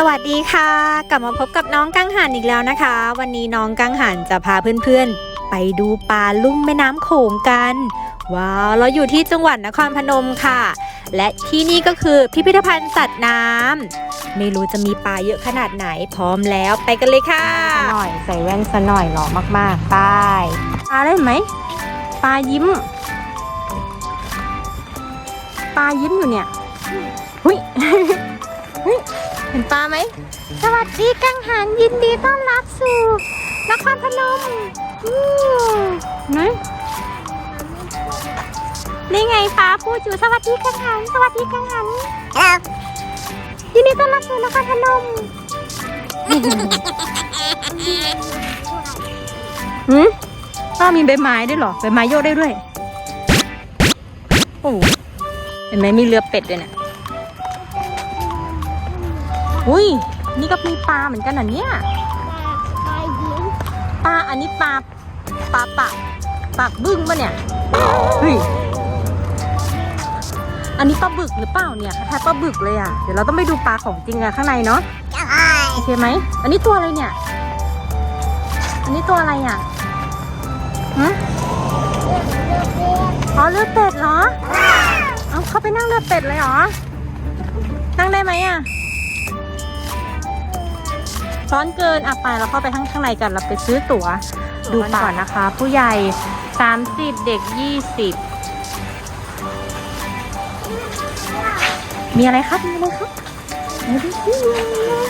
สวัสดีค่ะ กลับมาพบกับน้องกังหันอีกแล้วนะคะ วันนี้น้องกังหันจะพาเพื่อนๆ ไปดูปลาลุ่มแม่น้ำโขงกัน ว้าวเราอยู่ที่จังหวัดนครพนมค่ะ และที่นี่ก็คือพิพิธภัณฑ์สัตว์น้ำไม่รู้จะมีปลาเยอะขนาดไหนพร้อมแล้วไปกันเลยค่ะหน่อยใส่แว่นซะหน่อยหล่อมากๆไปปลาได้ไหมปลายิ้มปลายิ้มอยู่เนี่ยหุยหุยเห็นปลาไหม สวัสดีกังหันยินดีต้อนรับสู่นครพนมอู้นะนี่ไงฟ้าพูดอยู่สวัสดีกังหัน สวัสดีกังหันยินดีต้อนรับสู่นครพนมหืมป้ามีใบไม้ด้วยเหรอ ใบไม้โยกได้ด้วย โอ้โหเห็นไหมมีเรือเป็ดด้วยเนี่ย อุ้ย นี่ก็มีปลาเหมือนกันเหรอเนี่ย ปลายิ้มปลา อันนี้ปลา ปลาปากปากบึ้งปะเนี่ย เฮ้ย อันนี้ปลาบึกหรือเปล่าเนี่ยคล้ายๆปลาบึกเลยอะ เดี๋ยวเราต้องไปดูปลาของจริงอะข้างในเนาะ โอเคไหม อันนี้ตัวอะไรเนี่ย อันนี้ตัวอะไรอะฮะอ๋อเลือดเป็ดเหรอ เอาเข้าไปนั่งเลือดเป็ดเลยเหรอ นั่งได้ไหมอะ ร้อนเกินอะไปเราเข้าไปข้างข้างในกันเราไปซื้อตั๋วดูก่อนนะคะ ผู้ใหญ่ 30 เด็ก 20 มีอะไรครับมีอะไรครับไหนดูสิมีอะไร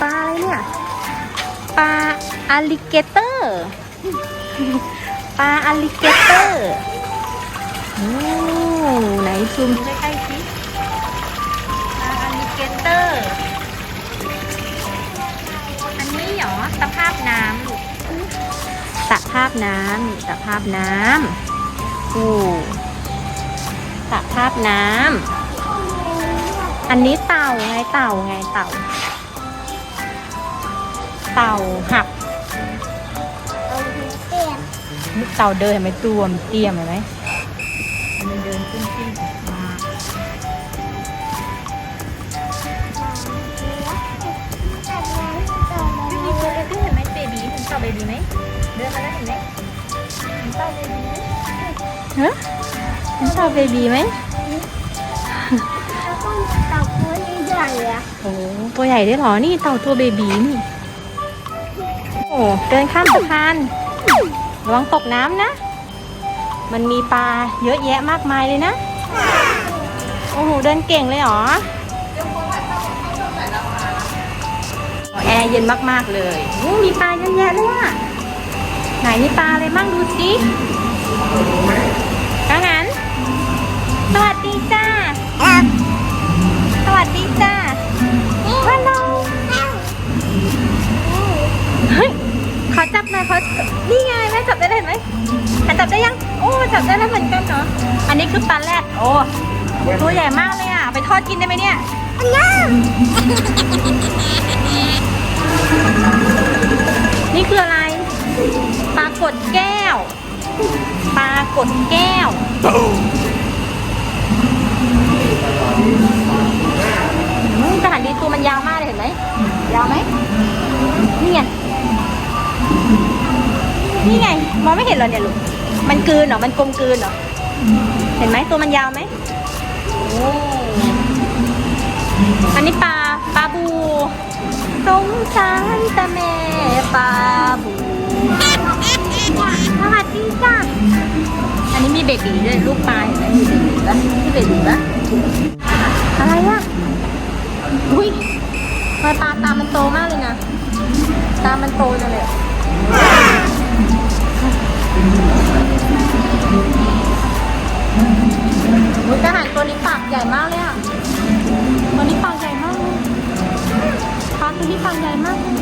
ปลาอะไรเนี่ยปลาอลิเกเตอร์ปลาอลิเกเตอร์โอ้ไหนซูมดูใกล้ๆสิปลาอลิเกเตอร์ สภาพน้ำลูกสภาพน้ำนี่สภาพน้ำโอ้สภาพน้ำอันนี้เต่าไงเต่าไงเต่า เต่าหับเต่าเดินเห็นไหมตัวมนเตี้ยมเห็นไหมมันเดินขึ้นขึ้น เห็นเต่าเบบีไหมเดินมาแล้วเห็นไหมเห็นเต่าเบบีไหมฮะเห็นเต่าเบบีไหมโอ้ตัวใหญ่ได้เหรอ นี่เต่าตัวเบบีนี่ โอ้เดินข้ามสะพานระวังตกน้ำนะ มันมีปลาเยอะแยะมากมายเลยนะ โอ้โห เดินเก่งเลยเหรอ แอร์เย็นมาก ๆ เลยมีปลาเยอะแยะเลยอะไหนมีปลาอะไรบ้างดูสิกังหันสวัสดีจ้า สวัสดีจ้าฮัลโหลเฮ้ยขอจับหน่อยขอนี่ไงแม่จับได้เลยเห็นไหมจับได้ยัง โอ้ จับได้แล้วเหมือนกันเนาะอันนี้คือปลาแรดโอ้ ตัวใหญ่มากเลยอะ ไปทอดกินได้ไหมเนี่ยนี่ ดแก้ว ปลากดแก้วอืมกระหันดีตัวมันยาวมากเลยเห็นไหม ยาวไหม นี่ไง นี่ไง มองไม่เห็นเหรอเนี่ยลูก มันกืนเหรอ มันกลมกืนเหรอ เห็นไหมตัวมันยาวไหมโอ้อันนี้ปลา ปลาบูสงสาร เบบีด้วยลูกปลาเห็นไหมมีเบบีปะมีเบบีปะอะไรอะอุ้ยทำไมปลาตามันโตมากเลยนะ ตามันโตจังเลยอุ้ยทหารตัวนี้ปากใหญ่มากเลยอะตัวนี้ปากใหญ่มากเลยปลาตัวนี้ปากใหญ่มากเลย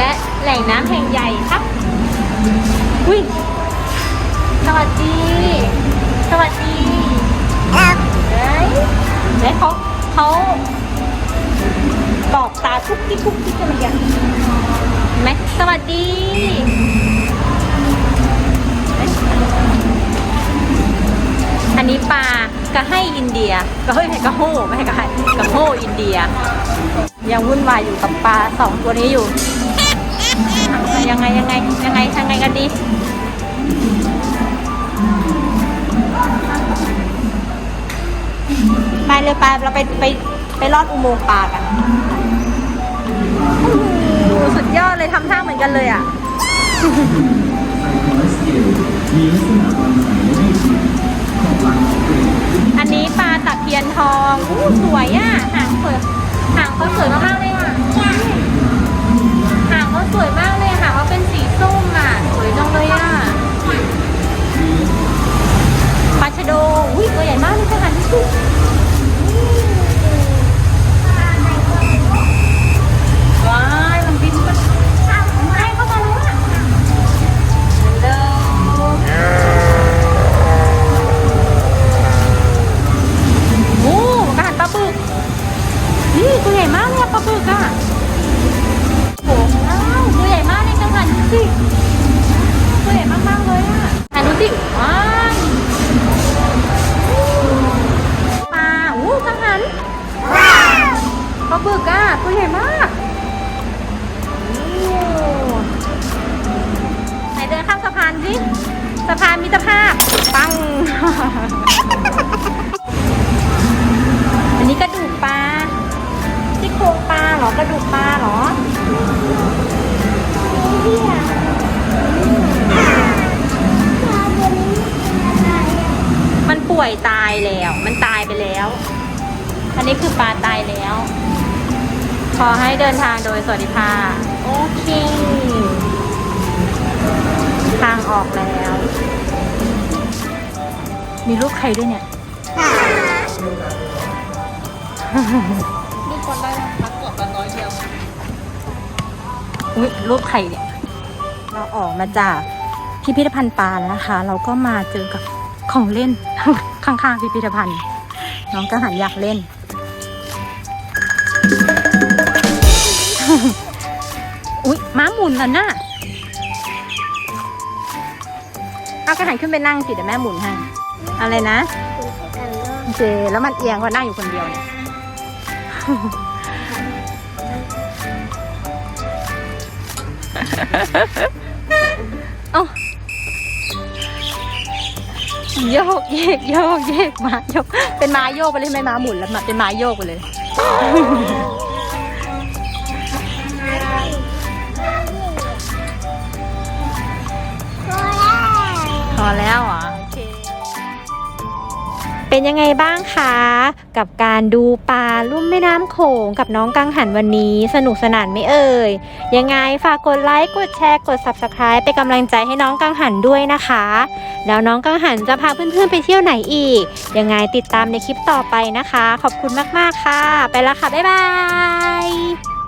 และแหล่งน้ำแห่งใหญ่ครับอุ้ยสวัสดี สวัสดีเฮ้ยและเขาเขาบอกตาทุกที่ทุกที่กันเลยไหมสวัสดีอันนี้ปลากระให้อินเดียก็เฮ้ยกระโห่ไม่ใช่กระให้กระโห่อินเดีย ยังวุ่นวายอยู่กับปลาสองตัวนี้อยู่ ยังไงยังไงยังไงยังไงกันดีไปเลยไปเราไปไปไปลอดอุโมงค์ปลากันโอ้โหสุดยอดเลยทำท่าเหมือนกันเลยอะอันนี้ปลาตะเพียนทองอู้สวยอะหางสวยหางเขาสวยมากๆเลยอะหางเขา สวยมากเลยค่ะเขาเป็นสีส้มอะ ป่วยตายแล้ว มันตายไปแล้ว อันนี้คือปลาตายแล้ว ขอให้เดินทางโดยสวัสดิภาพโอเค ทางออกแล้ว มีรูปใครด้วยเนี่ยลูกคนได้พักกดกันน้อยเดียวอุ้ยรูปใครเนี่ย เราออกมาจากพิพิธภัณฑ์ปลาแล้วนะคะ เราก็มาเจอกับ ของเล่น ข้างๆพิพิธภัณฑ์ น้องก็หันอยากเล่น อุ๊ย ม้าหมุนแล้วน่ะเอากระหันขึ้นไปนั่งสิเดี๋ยวแม่หมุนให้ อะไรนะโอเคแล้วมันเอียงเพราะนั่งอยู่คนเดียวเนี่ยเโยกเยกโยกเยกมาโยกเป็นม้าโยกไปเลยไม่มาหมุนแล้วมาเป็นม้าโยกไปเลย เป็นยังไงบ้างคะ กับการดูปลาลุ่มแม่น้ำโขงกับน้องกังหันวันนี้ สนุกสนานไม่เอ่ย ยังไงฝากกดไลค์กดแชร์กด Subscribe เป็นกำลังใจให้น้องกังหันด้วยนะคะ แล้วน้องกังหันจะพาเพื่อนๆไปเที่ยวไหนอีก ยังไงติดตามในคลิปต่อไปนะคะ ขอบคุณมากๆค่ะ ไปล้วค่ะ บ๊ายบาย